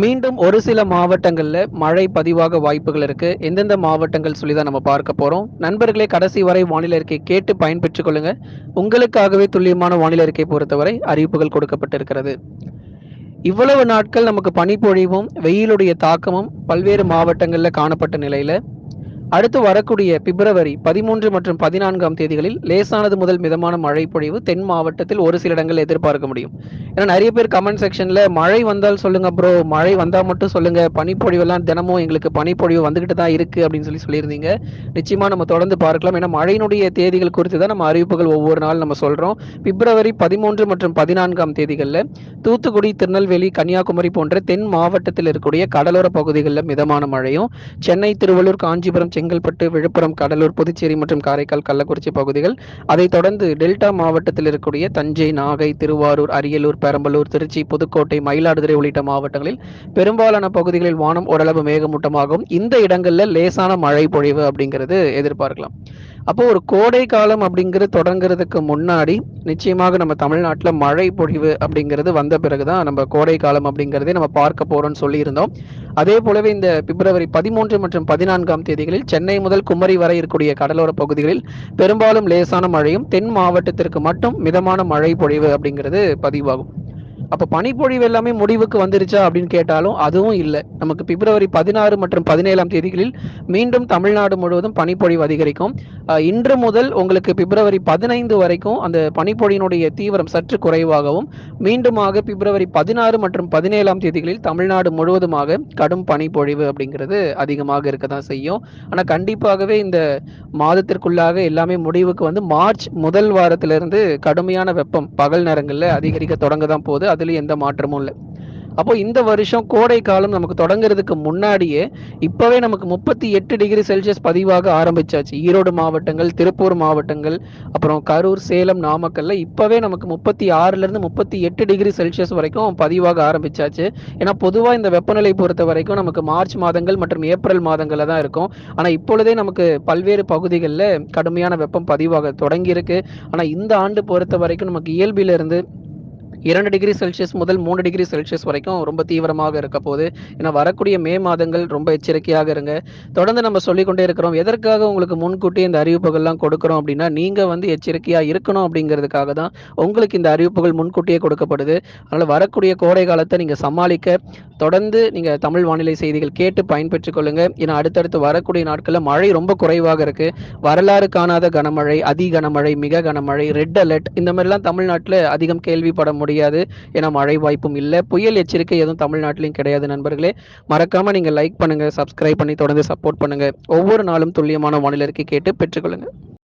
மீண்டும் ஒரு சில மாவட்டங்களில் மழை பதிவாக வாய்ப்புகள் இருக்கு. எந்தெந்த மாவட்டங்கள் சொல்லி தான் நம்ம பார்க்க போறோம். நண்பர்களே கடைசி வரை வானிலை அறிக்கை கேட்டு பயன்பெற்றுக் கொள்ளுங்க. உங்களுக்காகவே துல்லியமான வானிலை அறிக்கை பொறுத்தவரை அறிவிப்புகள் கொடுக்கப்பட்டிருக்கிறது. இவ்வளவு நாட்கள் நமக்கு பனிப்பொழிவும் வெயிலுடைய தாக்கமும் பல்வேறு மாவட்டங்களில் காணப்பட்ட நிலையில அடுத்து வரக்கூடிய பிப்ரவரி பதிமூன்று மற்றும் பதினான்காம் தேதிகளில் லேசானது முதல் மிதமான மழை பொழிவு தென் மாவட்டத்தில் ஒரு சில இடங்கள் எதிர்பார்க்க முடியும். ஏன்னா நிறைய பேர் கமெண்ட் செக்ஷன்ல மழை வந்தால் சொல்லுங்க ப்ரோ மழை வந்தால் மட்டும் சொல்லுங்க பனிப்பொழிவெல்லாம் தினமும் எங்களுக்கு பனிப்பொழிவு வந்துகிட்டு தான் இருக்கு அப்படின்னு சொல்லி சொல்லியிருந்தீங்க. நிச்சயமா நம்ம தொடர்ந்து பார்க்கலாம். ஏன்னா மழையினுடைய தேதிகள் குறித்து தான் நம்ம அறிவிப்புகள் ஒவ்வொரு நாள் நம்ம சொல்றோம். பிப்ரவரி பதிமூன்று மற்றும் பதினான்காம் தேதிகளில் தூத்துக்குடி திருநெல்வேலி கன்னியாகுமரி போன்ற தென் மாவட்டத்தில் இருக்கக்கூடிய கடலோர பகுதிகளில் மிதமான மழையும் சென்னை திருவள்ளூர் காஞ்சிபுரம் செங்கல்பட்டு விழுப்புரம் கடலூர் புதுச்சேரி மற்றும் காரைக்கால் கள்ளக்குறிச்சி பகுதிகள். அதைத் தொடர்ந்து டெல்டா மாவட்டத்தில் இருக்கக்கூடிய தஞ்சை நாகை திருவாரூர் அரியலூர் பெரம்பலூர் திருச்சி புதுக்கோட்டை மயிலாடுதுறை உள்ளிட்ட மாவட்டங்களில் பெரும்பாலான பகுதிகளில் வானம் ஓரளவு மேகமூட்டமாகும். இந்த இடங்களில் லேசான மழை பொழிவு அப்படிங்கிறது எதிர்பார்க்கலாம். அப்போ ஒரு கோடை காலம் அப்படிங்கிறது தொடங்குறதுக்கு முன்னாடி நிச்சயமாக நம்ம தமிழ்நாட்டில் மழை பொழிவு அப்படிங்கிறது வந்த பிறகுதான் நம்ம கோடை காலம் அப்படிங்கிறதே நம்ம பார்க்க போறோம்னு சொல்லியிருந்தோம். அதே போலவே இந்த பிப்ரவரி பதிமூன்று மற்றும் பதினான்காம் தேதிகளில் சென்னை முதல் குமரி வரை இருக்கக்கூடிய கடலோர பகுதிகளில் பெரும்பாலும் லேசான மழையும் தென் மாவட்டத்திற்கு மட்டும் மிதமான மழை பொழிவு அப்படிங்கிறது பதிவாகும். அப்போ பனிப்பொழிவு எல்லாமே முடிவுக்கு வந்துருச்சா அப்படின்னு கேட்டாலும் அதுவும் இல்லை. நமக்கு பிப்ரவரி பதினாறு மற்றும் பதினேழாம் தேதிகளில் மீண்டும் தமிழ்நாடு முழுவதும் பனிப்பொழிவு அதிகரிக்கும். இன்று முதல் உங்களுக்கு பிப்ரவரி பதினைந்து வரைக்கும் அந்த பனிப்பொழியினுடைய தீவிரம் சற்று குறைவாகவும் மீண்டுமாக பிப்ரவரி பதினாறு மற்றும் பதினேழாம் தேதிகளில் தமிழ்நாடு முழுவதுமாக கடும் பனிப்பொழிவு அப்படிங்கிறது அதிகமாக இருக்க தான் செய்யும். ஆனால் கண்டிப்பாகவே இந்த மாதத்திற்குள்ளாக எல்லாமே முடிவுக்கு வந்து மார்ச் முதல் வாரத்திலிருந்து கடுமையான வெப்பம் பகல் நேரங்களில் அதிகரிக்க தொடங்க தான் போகுது. அதுலேயும் எந்த மாற்றமும் இல்லை. அப்போ இந்த வருஷம் கோடை காலம் நமக்கு தொடங்குறதுக்கு முன்னாடியே இப்பவே நமக்கு முப்பத்தி எட்டு டிகிரி செல்சியஸ் பதிவாக ஆரம்பிச்சாச்சு. ஈரோடு மாவட்டங்கள் திருப்பூர் மாவட்டங்கள் அப்புறம் கரூர் சேலம் நாமக்கல்ல இப்பவே நமக்கு முப்பத்தி ஆறுல இருந்து முப்பத்தி எட்டு டிகிரி செல்சியஸ் வரைக்கும் பதிவாக ஆரம்பிச்சாச்சு. ஏன்னா பொதுவா இந்த வெப்பநிலை பொறுத்த வரைக்கும் நமக்கு மார்ச் மாதங்கள் மற்றும் ஏப்ரல் மாதங்கள்ல தான் இருக்கும். ஆனா இப்பொழுதே நமக்கு பல்வேறு பகுதிகளில் கடுமையான வெப்பம் பதிவாக தொடங்கியிருக்கு. ஆனால் ஆனா இந்த ஆண்டு பொறுத்த வரைக்கும் நமக்கு இயல்பிலிருந்து இரண்டு டிகிரி செல்சியஸ் முதல் மூணு டிகிரி செல்சியஸ் வரைக்கும் ரொம்ப தீவிரமாக இருக்க போகுது. ஏன்னா வரக்கூடிய மே மாதங்கள் ரொம்ப எச்சரிக்கையாக இருங்க. தொடர்ந்து நம்ம சொல்லிக்கொண்டே இருக்கிறோம் எதற்காக உங்களுக்கு முன்கூட்டி இந்த அறிவிப்புகள்லாம் கொடுக்குறோம்? அப்படின்னா நீங்கள் வந்து எச்சரிக்கையாக இருக்கணும் அப்படிங்கிறதுக்காக தான் உங்களுக்கு இந்த அறிவிப்புகள் முன்கூட்டியே கொடுக்கப்படுது. அதனால் வரக்கூடிய கோடை காலத்தை நீங்கள் சமாளிக்க தொடர்ந்து நீங்கள் தமிழ் வானிலை செய்திகள் கேட்டு பயன்பெற்றுக் கொள்ளுங்க. ஏன்னா அடுத்தடுத்து வரக்கூடிய நாட்களில் மழை ரொம்ப குறைவாக இருக்கு. வரலாறு காணாத கனமழை அதி கனமழை மிக கனமழை ரெட் அலர்ட் இந்த மாதிரிலாம் தமிழ்நாட்டில் அதிகம் கேள்விப்பட முடியும். முடியாது. ஏன்னா மழை வாய்ப்பும் இல்லை. புயல் எச்சரிக்கை எதுவும் தமிழ்நாட்டிலையும் கிடையாது நண்பர்களே. மறக்காம நீங்க லைக் பண்ணுங்க சப்ஸ்கிரைப் பண்ணி தொடர்ந்து சப்போர்ட் பண்ணுங்க. ஒவ்வொரு நாளும் துல்லியமான வானிலை கேட்டு பெற்றுக்கொள்ளுங்க.